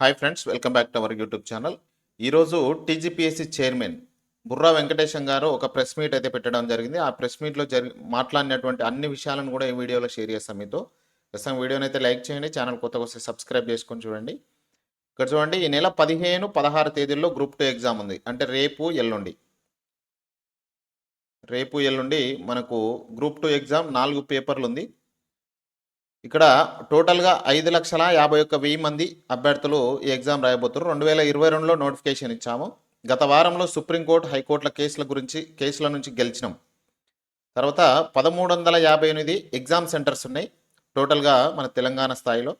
Hi friends welcome back to our YouTube channel. ఈరోజు TGPSC chairman Burra Venkatesham గారు ఒక press meet అయితే పెట్టడం జరిగింది. ఆ ప్రెస్ మీట్లో జరి మాట్లాడినటువంటి అన్ని విషయాలను కూడా ఈ వీడియోలో షేర్ చేస్తాం మీతో. ప్రస్తుతం వీడియోని అయితే లైక్ చేయండి ఛానల్ కొత్తగా వస్తే సబ్స్క్రైబ్ చేసుకొని చూడండి. ఇక్కడ చూడండి ఈ నెల పదిహేను పదహారు తేదీల్లో గ్రూప్ టూ ఎగ్జామ్ ఉంది. అంటే రేపు ఎల్లుండి. రేపు ఎల్లుండి మనకు గ్రూప్ టూ ఎగ్జామ్ నాలుగు పేపర్లు ఉంది. ఇక్కడ టోటల్గా ఐదు లక్షల యాభై ఒక్క వెయ్యి మంది అభ్యర్థులు ఈ ఎగ్జామ్ రాయబోతున్నారు రెండు వేల ఇరవై రెండులో నోటిఫికేషన్ ఇచ్చాము. గత వారంలో సుప్రీంకోర్టు హైకోర్టుల కేసుల గురించి కేసుల నుంచి గెలిచినాం. తర్వాత పదమూడు వందల యాభై ఎనిమిది ఎగ్జామ్ సెంటర్స్ ఉన్నాయి. టోటల్గా మన తెలంగాణ స్థాయిలో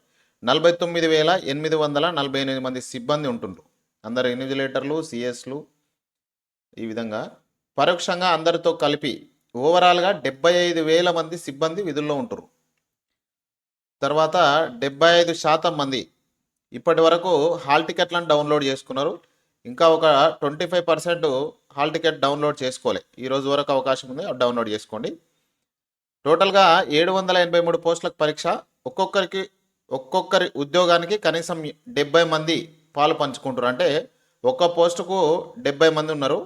నలభై తొమ్మిది వేల ఎనిమిది వందల నలభై ఎనిమిది మంది సిబ్బంది ఉంటుండ్రు. అందరు ఇన్విజిలేటర్లు సిఎస్లు ఈ విధంగా. పరోక్షంగా అందరితో కలిపి ఓవరాల్గా డెబ్బై ఐదు వేల మంది సిబ్బంది విధుల్లో ఉంటారు తర్వాత డెబ్బై ఐదు శాతం మంది ఇప్పటి వరకు హాల్ టికెట్లను డౌన్లోడ్ చేసుకున్నారు. ఇంకా ఒక twenty five percent hall ticket download చేసుకోలే. ఈ రోజు వరకు అవకాశం ఉంది అది డౌన్లోడ్ చేసుకోండి. టోటల్గా ఏడు వందల ఎనభై మూడు పోస్టులకు పరీక్ష. ఒక్కొక్కరికి ఒక్కొక్కరి ఉద్యోగానికి కనీసం డెబ్బై మంది పాలు పంచుకుంటారు అంటే ఒక్క పోస్టుకు డెబ్బై మంది ఉన్నారు.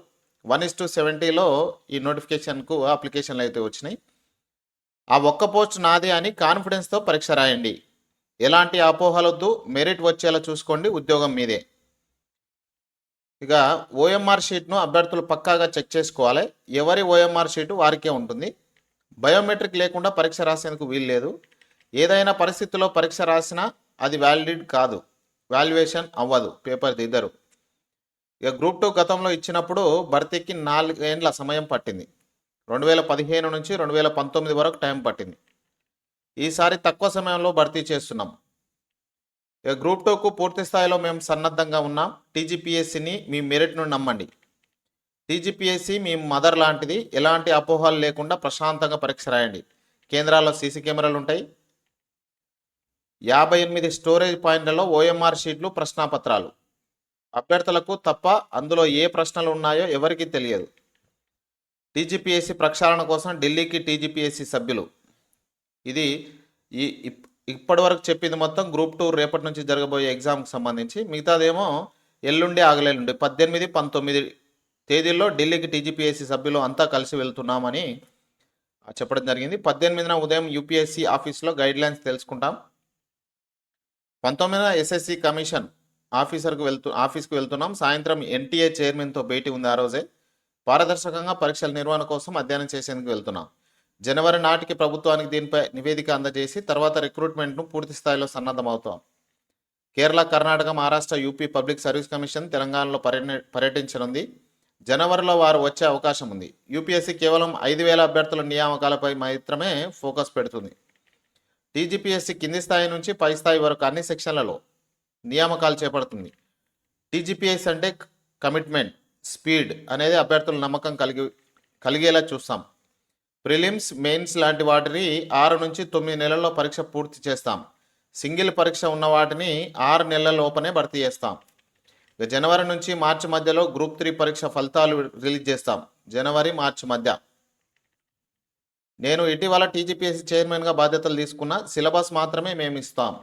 వన్ ఇస్ టు సెవెంటీలో ఈ నోటిఫికేషన్కు అప్లికేషన్లు అయితే వచ్చినాయి. ఆ ఒక్క పోస్ట్ నాదే అని కాన్ఫిడెన్స్తో పరీక్ష రాయండి. ఎలాంటి అపోహలొద్దు మెరిట్ వచ్చేలా చూసుకోండి ఉద్యోగం మీదే. ఇక ఓఎంఆర్ షీట్ను అభ్యర్థులు పక్కాగా చెక్ చేసుకోవాలి. ఎవరి ఓఎంఆర్ షీటు వారికే ఉంటుంది. బయోమెట్రిక్ లేకుండా పరీక్ష రాసేందుకు వీలు లేదు. ఏదైనా పరిస్థితుల్లో పరీక్ష రాసినా అది వ్యాలిడ్ కాదు. వాల్యుయేషన్ అవ్వదు. పేపర్ దిద్దరు. ఇక గ్రూప్ టూ గతంలో ఇచ్చినప్పుడు భర్తీకి నాలుగేండ్ల సమయం పట్టింది. రెండు వేల పదిహేను నుంచి రెండు వేల పంతొమ్మిది వరకు టైం పట్టింది. ఈసారి తక్కువ సమయంలో భర్తీ చేస్తున్నాం. ఇక గ్రూప్ టూకు పూర్తి స్థాయిలో మేము సన్నద్ధంగా ఉన్నాం. టీజీపీఎస్సీని మీ మెరిట్ను నమ్మండి. టీజీపీఎస్సీ మీ మదర్ లాంటిది. ఎలాంటి అపోహలు లేకుండా ప్రశాంతంగా పరీక్ష రాయండి. కేంద్రాల్లో సీసీ కెమెరాలు ఉంటాయి. యాభై ఎనిమిది స్టోరేజ్ పాయింట్లలో ఓఎంఆర్ షీట్లు ప్రశ్నాపత్రాలు. అభ్యర్థులకు తప్ప అందులో ఏ ప్రశ్నలు ఉన్నాయో ఎవరికీ తెలియదు. టీజీపీఎస్సీ ప్రక్షాళన కోసం ఢిల్లీకి టీజీపీఎస్సీ సభ్యులు. ఇది ఈ ఇప్- చెప్పింది మొత్తం గ్రూప్ టూ రేపటి నుంచి జరగబోయే ఎగ్జామ్కి సంబంధించి. మిగతాదేమో ఎల్లుండి ఆగలేలుండి. పద్దెనిమిది పంతొమ్మిది తేదీల్లో ఢిల్లీకి టీజీపీఎస్సీ సభ్యులు అంతా కలిసి వెళ్తున్నామని చెప్పడం జరిగింది. పద్దెనిమిదిన ఉదయం యూపీఎస్సీ ఆఫీస్లో గైడ్ లైన్స్ తెలుసుకుంటాం. పంతొమ్మిదిన ఎస్ఎస్సి కమిషన్ ఆఫీసర్కు వెళ్తూ ఆఫీస్కి వెళ్తున్నాం. సాయంత్రం ఎన్టీఏ చైర్మన్తో భేటీ ఉంది ఆ రోజే. పారదర్శకంగా పరీక్షల నిర్వహణ కోసం అధ్యయనం చేసేందుకు వెళ్తున్నాం. జనవరి నాటికి ప్రభుత్వానికి దీనిపై నివేదిక అందజేసి తర్వాత రిక్రూట్మెంట్ను పూర్తి స్థాయిలో సన్నద్ధమవుతాం. Kerala Karnataka Maharashtra UP public service commission తెలంగాణలో పర్యట పర్యటించనుంది. జనవరిలో వారు వచ్చే అవకాశం ఉంది. యూపీఎస్సీ కేవలం ఐదు వేల అభ్యర్థుల నియామకాలపై మాత్రమే ఫోకస్ పెడుతుంది. టీజీపీఎస్సీ కింది స్థాయి నుంచి పై స్థాయి వరకు అన్ని సెక్షన్లలో నియామకాలు చేపడుతుంది. టీజీపీఎస్ అంటే కమిట్మెంట్. స్పీడ్ అనేది అభ్యర్థుల నమ్మకం కలిగి కలిగేలా చూస్తాం. ప్రిలిమ్స్ మెయిన్స్ లాంటి వాటిని ఆరు నుంచి తొమ్మిది నెలల్లో పరీక్ష పూర్తి చేస్తాం. సింగిల్ పరీక్ష ఉన్న వాటిని ఆరు నెలల లోపనే భర్తీ చేస్తాం. ఇక జనవరి నుంచి మార్చి మధ్యలో గ్రూప్ త్రీ పరీక్ష ఫలితాలు రిలీజ్ చేస్తాం. జనవరి మార్చి మధ్య. నేను ఇటీవల టీజీపీఎస్సీ చైర్మన్గా బాధ్యతలు తీసుకున్న సిలబస్ మాత్రమే మేము ఇస్తాం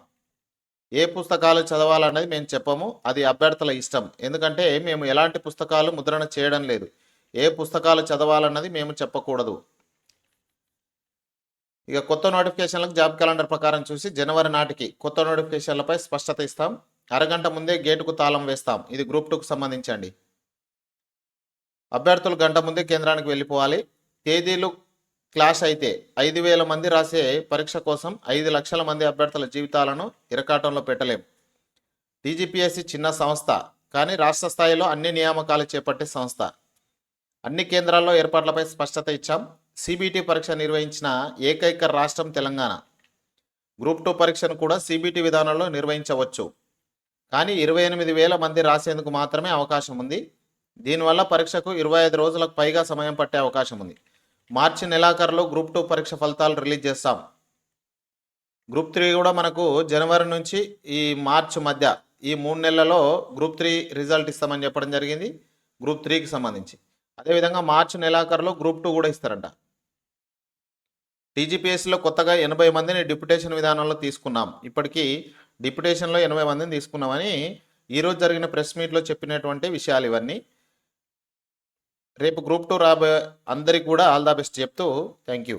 ఏ పుస్తకాలు చదవాలన్నది మేము చెప్పము. అది అభ్యర్థుల ఇష్టం. ఎందుకంటే మేము ఎలాంటి పుస్తకాలు ముద్రణ చేయడం లేదు. ఏ పుస్తకాలు చదవాలన్నది మేము చెప్పకూడదు. ఇక కొత్త నోటిఫికేషన్లకు జాబ్ క్యాలెండర్ ప్రకారం చూసి జనవరి నాటికి కొత్త నోటిఫికేషన్లపై స్పష్టత ఇస్తాం. అరగంట ముందే గేటుకు తాళం వేస్తాం. ఇది గ్రూప్ టూకు సంబంధించండి. అభ్యర్థులు గంట ముందే కేంద్రానికి వెళ్ళిపోవాలి. తేదీలు క్లాష్ అయితే ఐదు వేల మంది రాసే పరీక్ష కోసం ఐదు లక్షల మంది అభ్యర్థుల జీవితాలను ఇరకాటంలో పెట్టలేం. టీజీపీఎస్సీ చిన్న సంస్థ కానీ రాష్ట్ర స్థాయిలో అన్ని నియామకాలు చేపట్టే సంస్థ. అన్ని కేంద్రాల్లో ఏర్పాట్లపై స్పష్టత ఇచ్చాం. సిబిటి పరీక్ష నిర్వహించిన ఏకైక రాష్ట్రం తెలంగాణ. గ్రూప్ టూ పరీక్షను కూడా సిబిటి విధానంలో నిర్వహించవచ్చు. కానీ ఇరవై ఎనిమిది వేల మంది రాసేందుకు మాత్రమే అవకాశం ఉంది. దీనివల్ల పరీక్షకు ఇరవై ఐదు రోజులకు పైగా సమయం పట్టే అవకాశం ఉంది. మార్చి నెలాఖరులో గ్రూప్ టూ పరీక్ష ఫలితాలు రిలీజ్ చేస్తాం. గ్రూప్ త్రీ కూడా మనకు జనవరి నుంచి ఈ మార్చ్ మధ్య ఈ మూడు నెలలలో గ్రూప్ త్రీ రిజల్ట్ ఇస్తామని చెప్పడం జరిగింది గ్రూప్ త్రీకి సంబంధించి. అదేవిధంగా మార్చి నెలాఖరులో గ్రూప్ టూ కూడా ఇస్తారంట. టీజీపీఎస్సీలో కొత్తగా ఎనభై మందిని డిప్యుటేషన్ విధానంలో తీసుకున్నాం. ఇప్పటికీ డిప్యుటేషన్లో ఎనభై మందిని తీసుకున్నామని ఈరోజు జరిగిన ప్రెస్ మీట్లో చెప్పినటువంటి విషయాలు ఇవన్నీ. రేపు గ్రూప్ టూ రాబోయే అందరికి కూడా ఆల్ ద బెస్ట్ చెప్తూ థ్యాంక్ యూ.